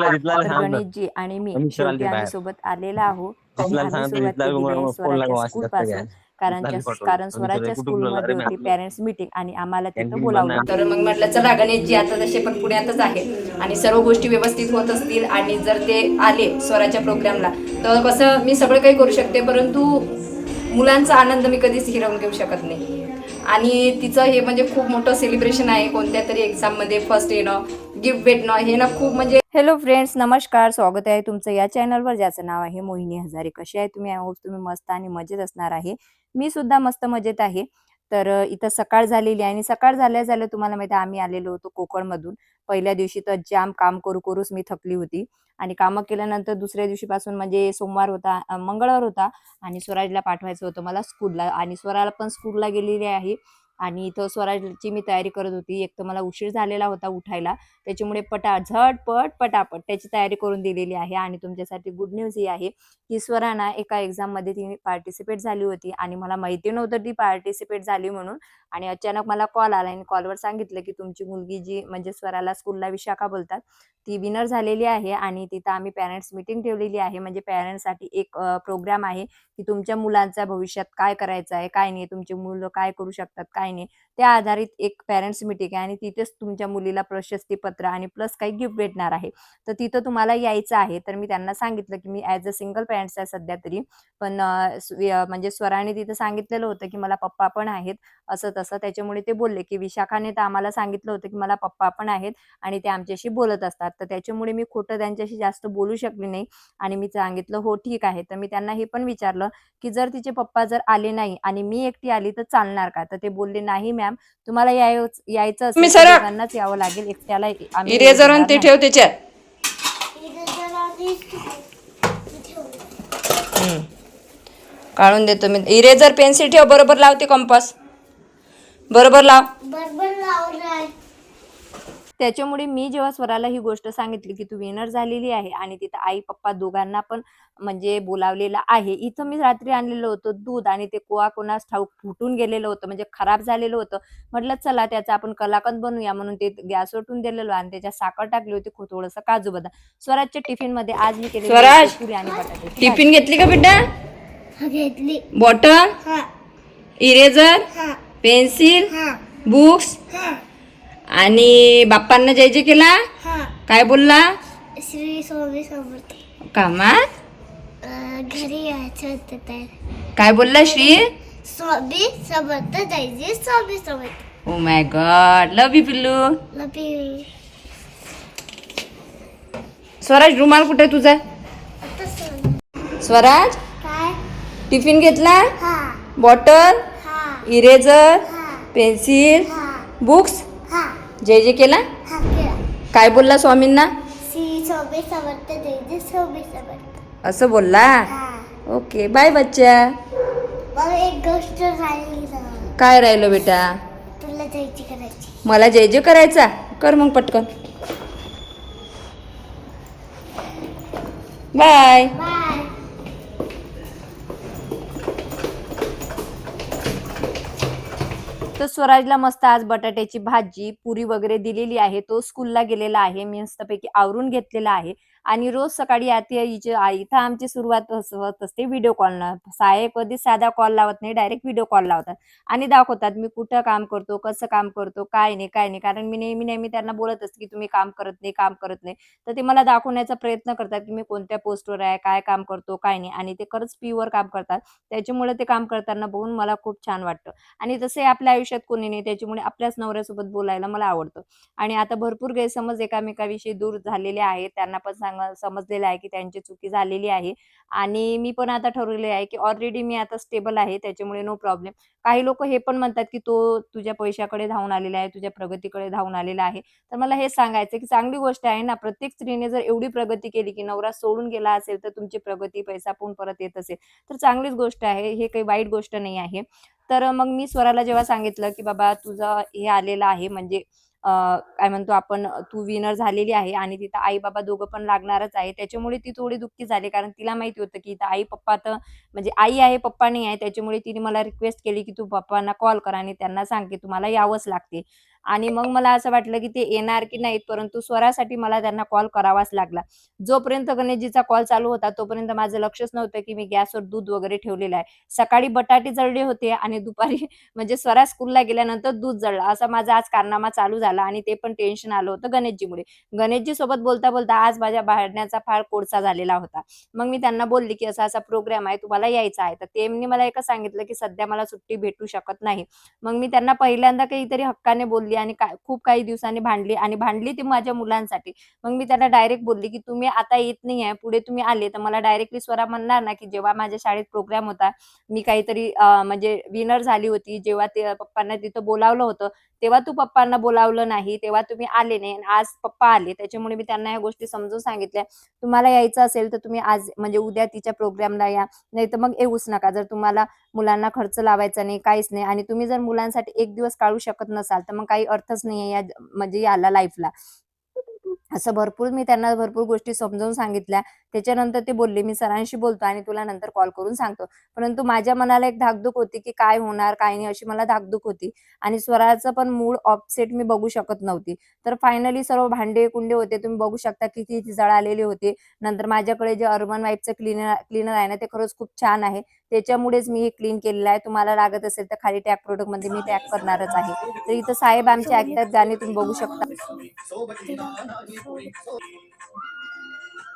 गणेशजी आणि मी शेवटी आम्ही. सोबत आलेला आहोत आणि आम्ही सुरुवात आहे स्कूल पासून. कारण. कारण स्कूलमध्ये बोलणार रे होती? पॅरेंट्स मीटिंग आणि आम्हाला तिथं बोलावलं. तर मग म्हटलं चला गणेशजी आता तसे पण पुण्यातच आहेत आणि सर्व गोष्टी व्यवस्थित होत असतील आणि जर ते आले स्वराच्या प्रोग्रामला तर कसं मी सगळं काही करू शकते परंतु मुलांचा आनंद मी कधीच हिरवून घेऊ शकत नाही. आणि तिचं हे म्हणजे खूप मोठं सेलिब्रेशन आहे कोणत्या तरी एक्झाममध्ये फर्स्ट येणं गिफ्ट भेटणं हे ना खूप म्हणजे हॅलो फ्रेंड्स नमस्कार स्वागत आहे तुमचं या चॅनलवर ज्याचं नाव आहे मोहिनी हजारे. कसे आहे तुम्ही? आहोत तुम्ही मस्त आणि मजेत असणार आहे. मी सुद्धा मस्त मजेत आहे. तर इथं सकाळ झालेली आहे आणि सकाळ झाल्या झाल्या तुम्हाला माहिती आम्ही आलेलो होतो कोकणमधून. पहिल्या दिवशी तर जाम काम करू करूच मी थकली होती. आणि कामं केल्यानंतर दुसऱ्या दिवशीपासून म्हणजे सोमवार होता मंगळवार होता आणि स्वराजला पाठवायचं होतं मला स्कूलला आणि स्वराला पण स्कूलला गेलेली आहे. आणि इथं स्वराजची मी तयारी करत होती. एक तर मला उशीर झालेला होता उठायला. त्याच्यामुळे पटा झटपट पटापट त्याची तयारी करून दिलेली आहे आणि तुमच्यासाठी गुड न्यूज ही आहे की स्वरा ना एका एक्झाममध्ये ती पार्टिसिपेट झाली होती आणि मला माहिती नव्हतं ती पार्टिसिपेट झाली म्हणून आणि अचानक मला कॉल आला आणि कॉलवर सांगितलं की तुमची मुलगी जी म्हणजे स्वराला स्कूलला विशाखा बोलतात ती विनर झालेली आहे आणि तिथं आम्ही पॅरेंट्स मीटिंग ठेवलेली आहे. म्हणजे पॅरेंट्ससाठी एक प्रोग्राम आहे की तुमच्या मुलांचा भविष्यात काय करायचं आहे काय नाही तुमचे मुलं काय करू शकतात काय नाही. त्या आधारित एक पेरेंट्स मीटिंग आहे आणि तिथेच तुमच्या मुलीला प्रशस्तीपत्र आणि प्लस काही गिफ्ट भेटणार आहे. तर तिथं तुम्हाला यायचं आहे. तर मी त्यांना सांगितलं की मी ॲज अ सिंगल पॅरेंट्स आहे सध्या तरी. पण म्हणजे स्वराने तिथं सांगितलेलं होतं की मला पप्पा पण आहेत. असं तसं. त्याच्यामुळे ते बोलले की विशाखाने तर आम्हाला सांगितलं होतं की मला पप्पा पण आहेत आणि ते आमच्याशी बोलत असतात. तर त्याच्यामुळे मी खोटं त्यांच्याशी जास्त बोलू शकले नाही आणि मी सांगितलं हो ठीक आहे. तर मी त्यांना हे पण विचारलं की जर तिचे पप्पा जर आले नाही आणि मी एकटी आली तर चालणार का? तर ते बोलले नाही मॅम तुम्हाला यायच असेल तर सरक. दोघांनाच यावं लागेल एकट्याला आम्ही येऊ इरेजर आणि ते. ठेव त्याच्यात काढून देतो मी. इरेजर पेन्सिल ठेव बरोबर लावते कंपास. बरोबर लाव. बरोबर लावलाय. त्याच्यामुळे मी जेव्हा स्वराला ही गोष्ट सांगितली की तू विनर झालेली आहे आणि तिथं आई पप्पा दोघांना पण म्हणजे बोलावलेलं आहे. इथं मी रात्री आणलेलं होतं दूध आणि ते कोवा कोणास ठाऊक फुटून गेलेलं होतं म्हणजे खराब झालेलं होतं. म्हटलं चला त्याचा आपण कलाकंद बनवूया म्हणून ते गॅसवर ठेवून दिलेलं आणि त्याच्यात साखर टाकली होती खूप थोडंसं काजू बदाम. स्वराजच्या टिफिनमध्ये आज मी केलेली स्वराज, पुरी आणि भाजी. टिफिन घेतली का बेटा हा घेतली. बॉटल? हा. इरेजर? हा. पेन्सिल? हा. बुक्स? हा. आणि बाप्पांना जय जय केला? हा. काय बोलला? श्री स्वामी समर्थ. कामात? अं, घरी यायचं होतं तर. काय बोलला श्री? स्वामी समर्थ जायचे Swami Samarth. Oh my god love you पिल्लू. लपी स्वराज रुमाल कुठे आहे तुझा? आता. स्वराज? काय? टिफिन घेतला? हा. बॉटल? हा. इरेजर? हा. पेन्सिल? हा. बुक्स? हा जय जय केला? हा केला. काय बोलला स्वामींना? श्री समर्थ समर्थ. असं बोलला? हा. ओके बाय बच्चा. मग एक गोष्ट राहिली ना. काय राहिलं बेटा? तुला जायची करायची. मला जय जय करायचा? कर मग पटकन. बाय. बाय. तर स्वराजला मस्त आज बटाट्याची भाजी पुरी वगैरे दिलेली आहे. तो स्कूलला गेलेला आहे. मी मस्तपैकी आवरून घेतलेला आहे. आणि रोज सकाळी आती हिचे आई इथं आमची सुरुवात होत असते व्हिडिओ कॉलनं साहेब कधी साधा कॉल लावत नाही डायरेक्ट व्हिडिओ कॉल लावतात. आणि दाखवतात मी कुठं काम करतो कसं काम करतो काय नाही काय नाही. कारण मी नेहमी नेहमी त्यांना बोलत असते की तुम्ही काम करत नाही काम करत नाही. तर ते मला दाखवण्याचा प्रयत्न करतात की मी कोणत्या पोस्टवर आहे काय काम करतो काय नाही. आणि ते खरंच प्युअर काम करतात. त्याच्यामुळे ते काम करताना बघून मला खूप छान वाटतं. आणि तसे आपल्या आयुष्यात कोणी नाही त्याच्यामुळे आपल्याच नवऱ्यासोबत बोलायला मला आवडतं. आणि आता भरपूर गैरसमज एकामेकाविषयी दूर झालेले आहेत. त्यांना पण सांग समजलेलं आहे की त्यांची चुकी झालेली आहे. आणि मी पण आता ठरवले आहे की ऑलरेडी मी आता स्टेबल आहे त्याच्यामुळे नो प्रॉब्लेम काही लोक हे पण म्हणतात की तो तुझ्या पैशाकडे धावून आलेला आहे तुझ्या प्रगतीकडे धावून आलेला आहे. तर मला हे सांगायचं की चांगली गोष्ट आहे ना प्रत्येक स्त्रीने जर एवढी प्रगती केली की नवरा सोडून गेला असेल तर तुमची प्रगती पैसा पण परत येत असेल. तर चांगलीच गोष्ट आहे हे काही वाईट गोष्ट नाही आहे. तर मग मी स्वराला जेव्हा सांगितलं की बाबा तुझं हे आलेलं आहे म्हणजे काय म्हणतो आपण तू विनर झालेली आहे आणि तिथं आई बाबा दोघं पण लागणारच आहे. त्याच्यामुळे ती थोडी दुःखी झाली कारण तिला माहिती होतं की इथं आई पप्पा तर म्हणजे आई आहे पप्पा नाही आहे. त्याच्यामुळे तिने मला रिक्वेस्ट केली की तू पप्पांना कॉल कर आणि त्यांना सांग की तुम्हाला यावंच लागते. आणि मग मला असं वाटलं की ते येणार की नाहीत परंतु स्वरासाठी मला त्यांना कॉल करावाच लागला. जोपर्यंत गणेशजीचा कॉल चालू होता तोपर्यंत माझं लक्षच नव्हतं की मी गॅसवर दूध वगैरे ठेवलेलं आहे. सकाळी बटाटे जळले होते आणि दुपारी म्हणजे स्वरा स्कूलला गेल्यानंतर दूध जळलं. असा माझा आज कारनामा चालू झाला आणि ते पण टेन्शन आलं होतं गणेशजीमुळे. गणेशजी सोबत बोलता बोलता आज माझ्या बाहेरण्याचा फार कोडसा झालेला होता. मग मी त्यांना बोलली की असा असा प्रोग्राम आहे तुम्हाला यायचा आहे. तर त्यांनी मला एकच सांगितलं की सध्या मला सुट्टी भेटू शकत नाही. मग मी त्यांना पहिल्यांदा काहीतरी हक्काने बोलले आणि का- खूप काही दिवसांनी भांडली आणि भांडली ती माझ्या मुलांसाठी. मग मी त्यांना डायरेक्ट बोलली की तुम्ही आता येत नाही आहे पुढे तुम्ही आले तर मला डायरेक्टली स्वरा म्हणणार ना की जेव्हा माझ्या शाळेत प्रोग्राम होता मी काहीतरी म्हणजे विनर झाली होती जेव्हा ते पप्पांना तिथं बोलावलं होतं तेव्हा तू पप्पांना बोलावलं नाही तेव्हा तुम्ही आले नाही आणि आज पप्पा आले. त्याच्यामुळे मी त्यांना या गोष्टी समजून सांगितल्या. तुम्हाला यायचं असेल तर तुम्ही आज म्हणजे उद्या तिच्या प्रोग्रामला या नाही तर मग येऊच नका. जर तुम्हाला मुलांना खर्च लावायचा नाही काहीच नाही आणि तुम्ही जर मुलांसाठी एक दिवस काढू शकत नसाल तर मग काही अर्थच नाही या म्हणजे याला लाईफला असं भरपूर मी त्यांना भरपूर गोष्टी समजावून सांगितल्या. त्याच्यानंतर ते बोलले मी सरांशी बोलतो आणि तुला नंतर कॉल करून सांगतो. परंतु माझ्या मनाला एक धाकधूक होती की काय होणार काय नाही अशी मला धाकधूक होती. आणि स्वराचं पण मूळ ऑफसेट मी बघू शकत नव्हती. तर फायनली सर्व भांडे कुंडे होते. तुम्ही बघू शकता किती जळालेले होते. नंतर माझ्याकडे जे अर्बन वाईफचं क्लिनर क्लीनर आहे ना ते खरंच खूप छान आहे. त्याच्यामुळेच मी हे क्लीन केलेलं आहे. तुम्हाला लागत असेल तर खाली टॅग प्रोडक्टमध्ये मी टॅग करणारच आहे. तर इथं साहेब आमचे ऐकतात गाणे तुम्ही बघू शकता.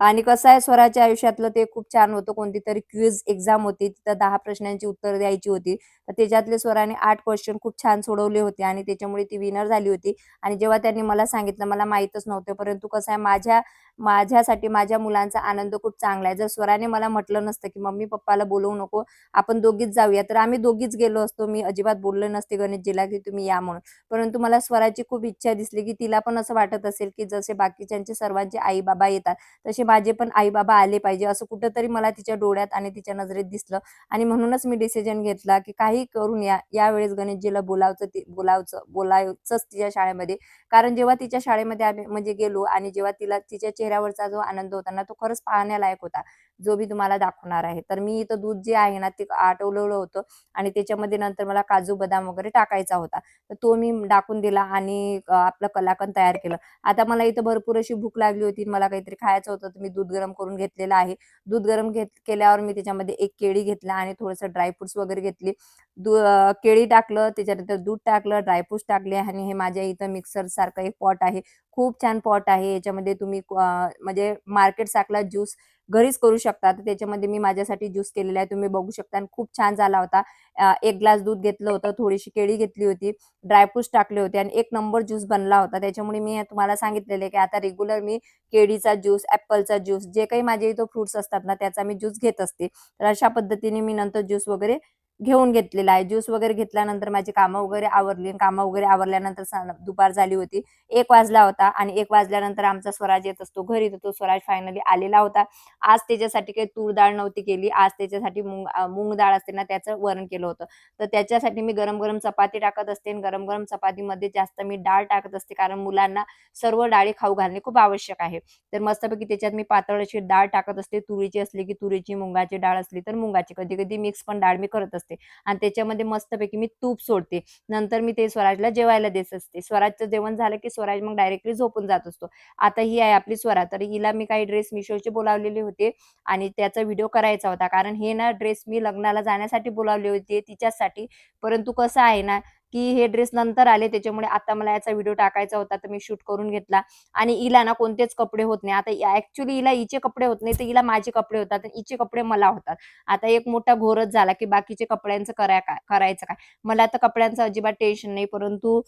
आणि कसं आहे स्वराच्या आयुष्यातलं ते खूप छान होतं. कोणती तरी क्विज एक्झाम होती तिथं दहा प्रश्नांची उत्तर द्यायची होती. तर त्याच्यातले स्वराने आठ क्वेश्चन खूप छान सोडवले होते आणि त्याच्यामुळे ती विनर झाली होती. आणि जेव्हा त्यांनी मला सांगितलं मला माहीतच नव्हतं परंतु कसं आहे माझ्या माझ्यासाठी माझ्या मुलांचा आनंद खूप चांगला आहे. जर स्वराने मला म्हटलं नसतं की मम्मी पप्पाला बोलवू नको आपण दोघीच जाऊया. तर आम्ही दोघीच गेलो असतो. मी अजिबात बोललो नसते गणेशजीला की तुम्ही या म्हणून. परंतु मला स्वराची खूप इच्छा दिसली की तिला पण असं वाटत असेल की जसे बाकीच्यांचे सर्वांचे आई बाबा येतात तसे माझे पण आई बाबा आले पाहिजे. असं कुठंतरी मला तिच्या डोळ्यात आणि तिच्या नजरेत दिसलं. आणि म्हणूनच मी डिसिजन घेतला की काही करून या. यावेळेस गणेशजीला बोलावचं ती बोलावचं बोलायचंच तिच्या शाळेमध्ये. कारण जेव्हा तिच्या शाळेमध्ये आम्ही म्हणजे गेलो आणि जेव्हा तिला तिच्या चेहऱ्यावरचा जो आनंद होता ना तो खरंच पाहण्यालायक होता. जो मी तुम्हाला दाखवणार आहे. तर मी इथं दूध जे आहे ना ते आटवलेलं होतं आणि त्याच्यामध्ये नंतर मला काजू बदाम वगैरे टाकायचा होता. तर तो मी टाकून दिला आणि आपलं कलाकंद तयार केलं. आता मला इथं भरपूर अशी भूक लागली होती. मला काहीतरी खायचं होतं तर मी दूध गरम करून घेतलेलं आहे. दूध गरम घेत केल्यावर मी त्याच्यामध्ये एक केळी घेतला आणि थोडंसं ड्रायफ्रुट्स वगैरे घेतली. केळी टाकलं त्याच्यानंतर दूध टाकलं ड्रायफ्रुट्स टाकले आणि हे माझ्या इथं मिक्सर सारखं एक पॉट आहे. खूप छान पॉट आहे. याच्यामध्ये तुम्ही म्हणजे मार्केट सारखला ज्यूस घरीच करू शकता. तर त्याच्यामध्ये मी माझ्यासाठी ज्यूस केलेला आहे. तुम्ही बघू शकता. आणि खूप छान झाला होता. एक ग्लास दूध घेतलं होतं. थोडीशी केळी घेतली होती. ड्रायफ्रुट्स टाकले होते. आणि एक नंबर ज्यूस बनला होता. त्याच्यामुळे मी तुम्हाला सांगितलेले की आता रेग्युलर मी केळीचा ज्यूस ॲपलचा ज्यूस जे काही माझे इथं फ्रुट्स असतात ना त्याचा मी ज्यूस घेत असते. तर अशा पद्धतीने मी नंतर ज्यूस वगैरे घेऊन घेतलेला आहे. ज्यूस वगैरे घेतल्यानंतर माझी कामं वगैरे आवरली कामं वगैरे आवरल्यानंतर दुपार झाली होती. एक वाजला होता आणि एक वाजल्यानंतर आमचा स्वराज येत असतो. घरी तर तो स्वराज फायनली आलेला होता. आज त्याच्यासाठी काही तूर डाळ नव्हती केली. आज त्याच्यासाठी मुंग अं, मूग डाळ असते ना त्याचं वरण केलं होतं. तर त्याच्यासाठी मी गरम गरम चपाती टाकत असते आणि गरम गरम चपातीमध्ये जास्त मी डाळ टाकत असते. कारण मुलांना सर्व डाळी खाऊ घालणे खूप आवश्यक आहे. तर मस्तपैकी त्याच्यात मी पातळ अशी डाळ टाकत असते. तुरीची असली की तुरीची मुंगाची डाळ असली तर मुंगाची. कधी कधी मिक्स पण डाळ मी करत असते. आणि त्याच्यामध्ये मस्तपैकी मी तूप सोडते. नंतर मी ते स्वराजला जेवायला देत असते. स्वराजचं जेवण झालं की स्वराज मग डायरेक्टली झोपून जात असतो. आता ही आहे आपली स्वरा. तर हिला मी काही ड्रेस मिशोचे बोलावलेले होते आणि त्याचा व्हिडिओ करायचा होता. कारण हे ना ड्रेस मी लग्नाला जाण्यासाठी बोलावले होते तिच्यासाठी. परंतु कसं आहे ना की हे ड्रेस नंतर आले त्याच्यामुळे आता मला याचा व्हिडिओ टाकायचा होता तर मी शूट करून घेतला. आणि हिला ना कोणतेच कपडे होत नाही. आता ऍक्च्युली हिला इचे कपडे होत नाही तर हिला माझे कपडे होतात इचे कपडे मला होतात. आता एक मोठा घोरच झाला की बाकीचे कपड्यांचं कराय काय करायचं काय? मला आता कपड्यांचं अजिबात टेन्शन नाही परंतु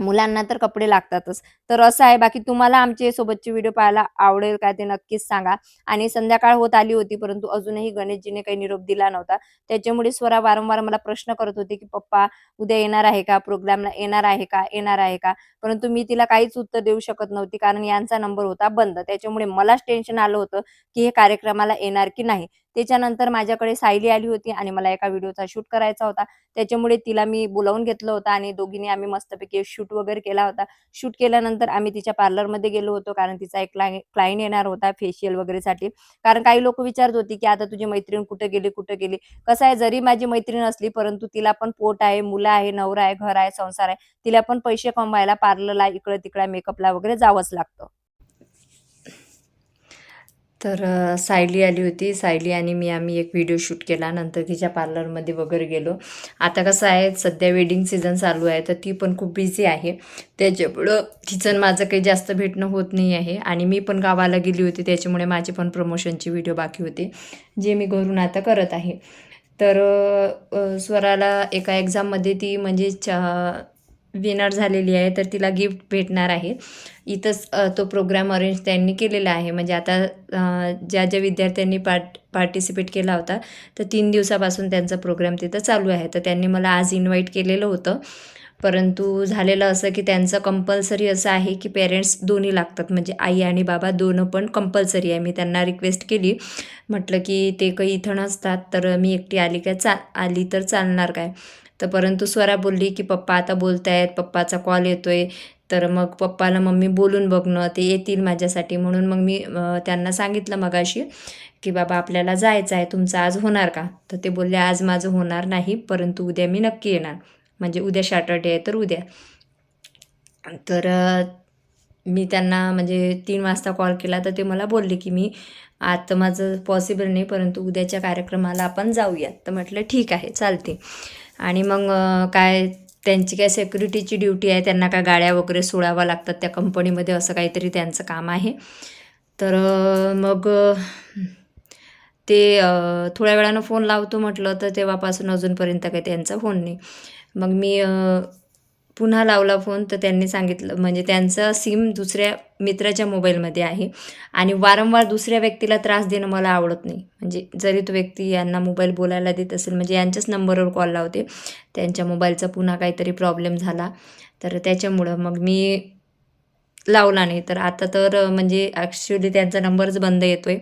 मुलांना तर कपडे लागतातच. तर असं आहे बाकी तुम्हाला आमचे सोबतचे व्हिडिओ पाहायला आवडेल काय ते नक्कीच सांगा. आणि संध्याकाळ होत आली होती परंतु अजूनही गणेशजीने काही निरोप दिला नव्हता. त्याच्यामुळे स्वरा वारंवार मला प्रश्न करत होते की पप्पा उद्या येणार आहे का? प्रोग्रामला येणार आहे का? येणार आहे का? परंतु मी तिला काहीच उत्तर देऊ शकत नव्हती कारण यांचा नंबर होता बंद. त्याच्यामुळे मलाच टेन्शन आलं होतं की हे कार्यक्रमाला येणार की नाही. त्याच्यानंतर माझ्याकडे सायली आली होती आणि मला एका व्हिडिओचा शूट करायचा होता. त्याच्यामुळे तिला मी बोलावून घेतलं होतं आणि दोघींनी आम्ही मस्तपैकी शूट वगैरे केला होता. शूट केल्यानंतर आम्ही तिच्या पार्लरमध्ये गेलो होतो कारण तिचा एक क्लायंट येणार होता फेशियल वगैरेसाठी. कारण काही लोक विचारत होती की आता तुझी मैत्रीण कुठे गेली कुठे गेली? कसं आहे? जरी माझी मैत्रीण असली परंतु तिला पण पोट आहे मुलं आहे नवरा आहे घर आहे संसार आहे. तिला पण पैसे कमवायला पार्लरला इकडं तिकडं मेकअपला वगैरे जावंच लागतं. तर सायली आली होती. सायली आणि मी आम्ही एक व्हिडिओ शूट केला. नंतर तिच्या पार्लरमध्ये वगैरे गेलो. आता कसं आहे सध्या वेडिंग सीझन चालू आहे. तर ती पण खूप बिझी आहे. त्याच्यामुळं तिचं माझं काही जास्त भेटणं होत नाही आहे. आणि मी पण गावाला गेली होती. त्याच्यामुळे माझे पण प्रमोशनचे व्हिडिओ बाकी होते जे मी घरून आता करत आहे. तर स्वराला एका एक्झाममध्ये ती म्हणजे चा विनर झालेली आहे तर तिला गिफ्ट भेटणार आहे. इथंच तो प्रोग्राम अरेंज त्यांनी केलेला आहे. म्हणजे आता ज्या ज्या विद्यार्थ्यांनी पार्ट पार्टिसिपेट केला होता तर तीन दिवसापासून त्यांचा प्रोग्राम तिथं चालू आहे. तर त्यांनी मला आज इन्व्हाइट केलेलं होतं. परंतु झालेलं असं की त्यांचं कंपल्सरी असं आहे की पेरेंट्स दोन्ही लागतात. म्हणजे आई आणि बाबा दोनं पण कंपल्सरी आहे. मी त्यांना रिक्वेस्ट केली. म्हटलं की ते काही इथं नसतात तर मी एकटी आली काय चा आली तर चालणार काय? तर परंतु स्वरा बोलली की पप्पा आता बोलतायत पप्पाचा कॉल येतोय. तर मग पप्पाला मम्मी बोलून बघणं ते येतील माझ्यासाठी. म्हणून मग मी त्यांना सांगितलं मगाशी की बाबा आपल्याला जायचं आहे. तुमचं आज होणार का? तर ते बोलले आज माझं होणार नाही परंतु उद्या मी नक्की येणार. म्हणजे उद्या सॅटर्डे आहे तर उद्या. तर मी त्यांना म्हणजे तीन वाजता कॉल केला. तर ते मला बोलले की मी आता माझं पॉसिबल नाही परंतु उद्याच्या कार्यक्रमाला आपण जाऊयात. तर म्हटलं ठीक आहे चालते. आणि मग काय त्यांची काय सेक्युरिटीची ड्युटी आहे त्यांना काय गाड्या वगैरे सोडाव्या लागतात त्या कंपनीमध्ये असं काहीतरी त्यांचं काम आहे. तर मग ते थोड्या वेळानं फोन लावतो म्हटलं तर तेव्हापासून अजूनपर्यंत काही त्यांचा फोन नाही. मग मी पुन्हा लावला फोन तर त्यांनी सांगितलं म्हणजे त्यांचं सिम दुसऱ्या मित्राच्या मोबाईलमध्ये आहे. आणि वारंवार दुसऱ्या व्यक्तीला त्रास देणं मला आवडत नाही. म्हणजे जरी तो व्यक्ती यांना मोबाईल बोलायला देत असेल म्हणजे यांच्याच नंबरवर कॉल लावते त्यांच्या मोबाईलचा पुन्हा काहीतरी प्रॉब्लेम झाला तर त्याच्यामुळं मग मी लावला नाही. तर आता तर म्हणजे ॲक्च्युली त्यांचा नंबरच बंद येतो आहे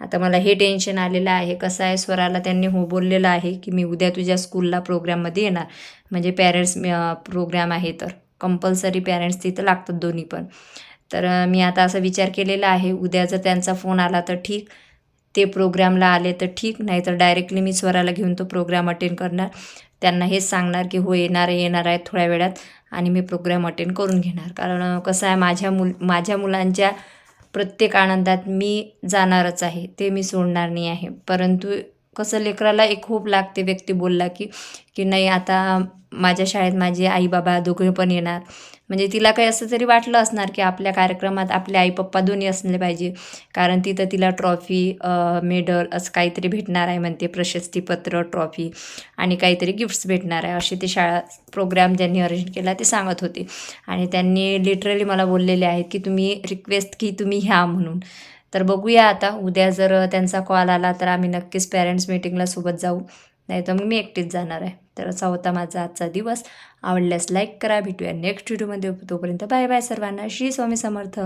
आता मला हे टेन्शन आलेलं आहे. कसं आहे स्वराला? त्यांनी हो बोललेलं आहे की मी उद्या तुझ्या स्कूलला प्रोग्राममध्ये येणार. म्हणजे पॅरेंट्स प्रोग्राम आहे तर. कंपल्सरी पॅरेंट्स तिथं लागतात दोन्ही पण. तर मी आता असा विचार केलेला आहे. उद्या जर त्यांचा फोन आला तर ठीक. ते प्रोग्रामला आले तर ठीक. नाही तर डायरेक्टली मी स्वराला घेऊन तो प्रोग्राम अटेंड करणार. त्यांना हेच सांगणार की हो येणार आहे येणार आहे थोड्या वेळात. आणि मी प्रोग्राम अटेंड करून घेणार. कारण कसं आहे माझ्या मुल माझ्या मुलांच्या प्रत्येक आनंदात मी जाणारच आहे ते मी सोडणार नाही आहे. परंतु कसं लेकराला एक खूप लागते व्यक्ती बोलला की की नाही आता माझ्या शाळेत माझे आई बाबा दोघे पण येणार. म्हणजे तिला काही असं तरी वाटलं असणार की आपल्या कार्यक्रमात आपले आई पप्पा दोन्ही असले पाहिजे. कारण तिथं तिला ट्रॉफी मेडल असं काहीतरी भेटणार आहे म्हणते प्रशस्तीपत्र ट्रॉफी आणि काहीतरी गिफ्ट्स भेटणार आहे असे ते शाळा प्रोग्राम ज्यांनी अरेंज केला ते सांगत होते. आणि त्यांनी लिटरली मला बोललेले आहेत की तुम्ही रिक्वेस्ट की तुम्ही ह्या म्हणून. तर बघूया आता उद्या जर त्यांचा कॉल आला तर आम्ही नक्कीच पेरेंट्स मीटिंगला सोबत जाऊ. नाही तर मग मी एकटीच जाणार आहे. तर असा होता माझा आजचा दिवस. आवडल्यास लाईक करा. भेटूया नेक्स्ट व्हिडिओमध्ये तोपर्यंत बाय बाय सर्वांना. श्री स्वामी समर्थ.